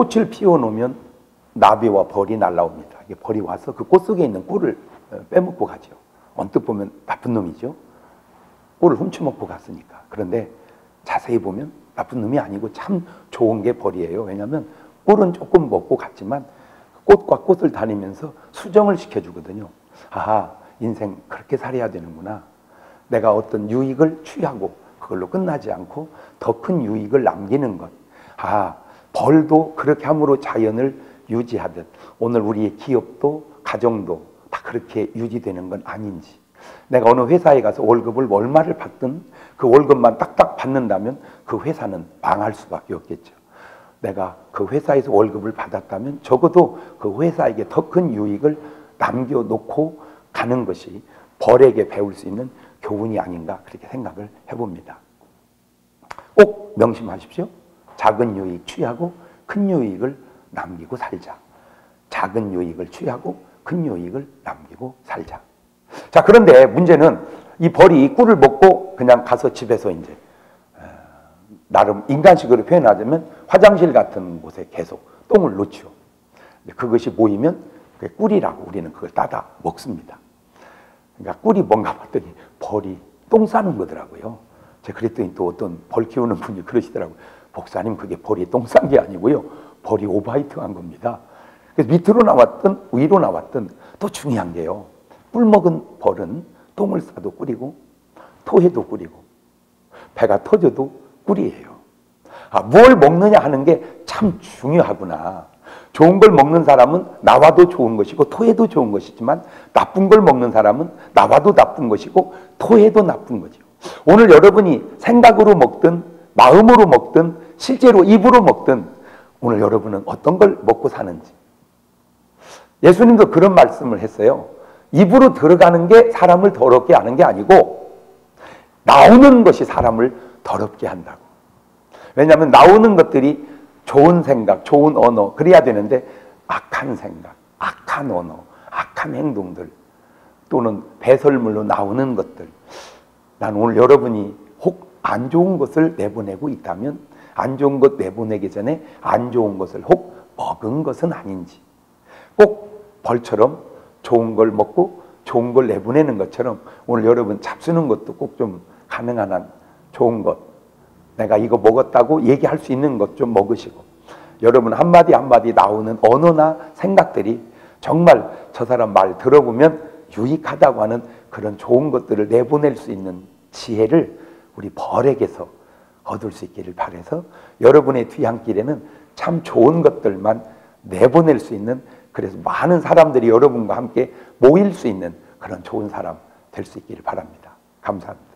꽃을 피워놓으면 나비와 벌이 날라옵니다. 벌이 와서 그 꽃 속에 있는 꿀을 어, 빼먹고 가죠. 언뜻 보면 나쁜 놈이죠. 꿀을 훔쳐먹고 갔으니까. 그런데 자세히 보면 나쁜 놈이 아니고 참 좋은 게 벌이에요. 왜냐하면 꿀은 조금 먹고 갔지만 꽃과 꽃을 다니면서 수정을 시켜주거든요. 아하, 인생 그렇게 살아야 되는구나. 내가 어떤 유익을 취하고 그걸로 끝나지 않고 더 큰 유익을 남기는 것. 아, 벌도 그렇게 함으로 자연을 유지하듯 오늘 우리의 기업도 가정도 다 그렇게 유지되는 건 아닌지. 내가 어느 회사에 가서 월급을 얼마를 받든 그 월급만 딱딱 받는다면 그 회사는 망할 수밖에 없겠죠. 내가 그 회사에서 월급을 받았다면 적어도 그 회사에게 더 큰 유익을 남겨놓고 가는 것이 벌에게 배울 수 있는 교훈이 아닌가 그렇게 생각을 해봅니다. 꼭 명심하십시오. 작은 유익 취하고 큰 유익을 남기고 살자. 작은 유익을 취하고 큰 유익을 남기고 살자. 자, 그런데 문제는 이 벌이 꿀을 먹고 그냥 가서 집에서 이제 나름 인간식으로 표현하자면 화장실 같은 곳에 계속 똥을 놓죠. 그것이 모이면 꿀이라고 우리는 그걸 따다 먹습니다. 그러니까 꿀이 뭔가 봤더니 벌이 똥 싸는 거더라고요. 제가 그랬더니 또 어떤 벌 키우는 분이 그러시더라고요. 복사님 그게 벌이 똥 싼 게 아니고요. 벌이 오바이트 한 겁니다. 그래서 밑으로 나왔든 위로 나왔든 또 중요한 게요. 꿀 먹은 벌은 똥을 싸도 꿀이고 토해도 꿀이고 배가 터져도 꿀이에요. 아, 뭘 먹느냐 하는 게 참 중요하구나. 좋은 걸 먹는 사람은 나와도 좋은 것이고 토해도 좋은 것이지만 나쁜 걸 먹는 사람은 나와도 나쁜 것이고 토해도 나쁜 거죠. 오늘 여러분이 생각으로 먹든 마음으로 먹든 실제로 입으로 먹든 오늘 여러분은 어떤 걸 먹고 사는지 예수님도 그런 말씀을 했어요. 입으로 들어가는 게 사람을 더럽게 하는 게 아니고 나오는 것이 사람을 더럽게 한다고. 왜냐하면 나오는 것들이 좋은 생각, 좋은 언어 그래야 되는데 악한 생각, 악한 언어, 악한 행동들 또는 배설물로 나오는 것들. 난 오늘 여러분이 혹 안 좋은 것을 내보내고 있다면 안 좋은 것 내보내기 전에 안 좋은 것을 혹 먹은 것은 아닌지 꼭 벌처럼 좋은 걸 먹고 좋은 걸 내보내는 것처럼 오늘 여러분 잡수는 것도 꼭 좀 가능한 한 좋은 것 내가 이거 먹었다고 얘기할 수 있는 것 좀 먹으시고 여러분 한마디 한마디 나오는 언어나 생각들이 정말 저 사람 말 들어보면 유익하다고 하는 그런 좋은 것들을 내보낼 수 있는 지혜를 우리 벌에게서 얻을 수 있기를 바래서 여러분의 뒤향길에는 참 좋은 것들만 내보낼 수 있는 그래서 많은 사람들이 여러분과 함께 모일 수 있는 그런 좋은 사람 될 수 있기를 바랍니다. 감사합니다.